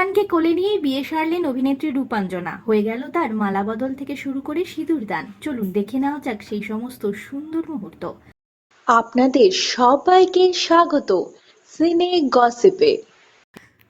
রিয়ানকে কোলে নিয়ে বিয়ে সারলেন অভিনেত্রী রূপাঞ্জনা। হয়ে গেল তার মালাবদল থেকে শুরু করে সিঁদুর দান। চলুন দেখে নেওয়া যাক সেই সমস্ত সুন্দর মুহূর্ত। আপনাদের সবাইকে স্বাগত সিনে গসিপে।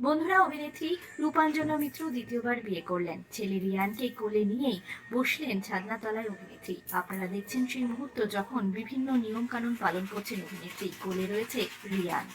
বন্ধুরা অভিনেত্রী রূপাঞ্জনা মিত্র দ্বিতীয়বার বিয়ে করলেন। ছেলে রিয়ানকে কোলে নিয়েই বসলেন ছাদনাতলায় অভিনেত্রী। আপনারা দেখছেন সেই মুহূর্ত যখন বিভিন্ন নিয়ম কানুন পালন করছেন অভিনেত্রী। কোলে রয়েছে রিয়ান।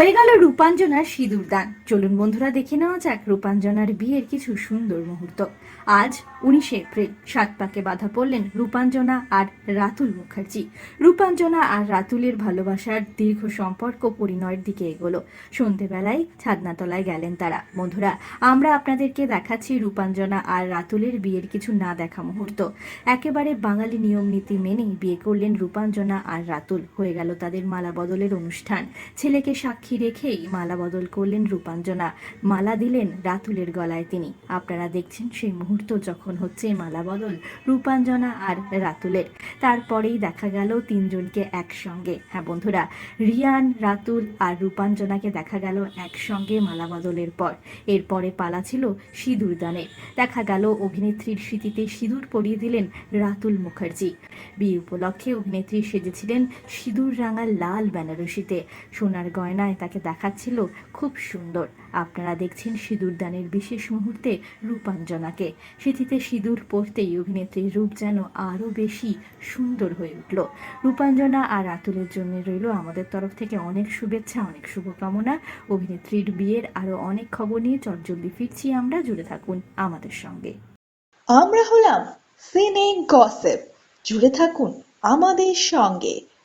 হয়ে গেল রূপাঞ্জনার সিঁদুর দান। চলুন বন্ধুরা, দেখে নেওয়া যাক রূপাঞ্জনার বিয়ের কিছু সুন্দর মুহূর্ত। আজ উনিশে এপ্রিল, সাত পাকে বাধা পড়লেন রূপাঞ্জনা আর রাতুল মুখার্জি। রূপাঞ্জনা আর রাতুলের ভালোবাসার দীর্ঘ সম্পর্ক পরিণয়ের দিকে এগোলো। সন্ধেবেলায় ছাদনাতলায় গেলেন তারা। বন্ধুরা, আমরা আপনাদেরকে দেখাচ্ছি রূপাঞ্জনা আর রাতুলের বিয়ের কিছু না দেখা মুহূর্ত। একেবারে বাঙালি নিয়ম নীতি মেনেই বিয়ে করলেন রূপাঞ্জনা আর রাতুল। হয়ে গেল তাদের মালা বদলের অনুষ্ঠান। ছেলেকে সাক্ষী রেখেই মালা বদল করলেন রূপাঞ্জনা। মালা দিলেন রাতুলের গলায় তিনি। আপনারা দেখছেন সেই মুহূর্ত যখন হচ্ছে মালা বদল, রূপাঞ্জনা আর রাতুলের। তারপরেই দেখা গেল তিনজনকে একসঙ্গে। হ্যাঁ বন্ধুরা, রিয়ান, রাতুল আর রূপাঞ্জনাকে দেখা গেল একসঙ্গে মালা বদলের পর। এরপরে পালা ছিল সিঁদুর দানের। দেখা গেল অভিনেত্রীর স্মৃতিতে সিঁদুর পরিয়ে দিলেন রাতুল মুখার্জি। বিয়ে উপলক্ষে অভিনেত্রী সেজেছিলেন সিঁদুর রাঙা লাল বেনারসিতে। সোনার গয়নায় তাকে দেখাচ্ছিল খুব সুন্দর। আপনারা দেখছেন সিঁদুর দানের বিশেষ মুহূর্তে রূপাঞ্জনাকে। স্মৃতিতে সিঁদুর পরতেই অভিনেত্রীর রূপ যেন আরও বেশি সুন্দর হয়ে উঠল। রূপাঞ্জনা আর রাতুলের জন্য রইল আমাদের তরফ থেকে অনেক শুভেচ্ছা, অনেক শুভকামনা। অভিনেত্রীর বিয়ের আরও অনেক খবর নিয়ে চটজলদি ফিরছি। আমরা জুড়ে থাকুন আমাদের সঙ্গে। আমরা হলাম সিনে গসিপ। জুড়ে থাকুন আমাদের সঙ্গে।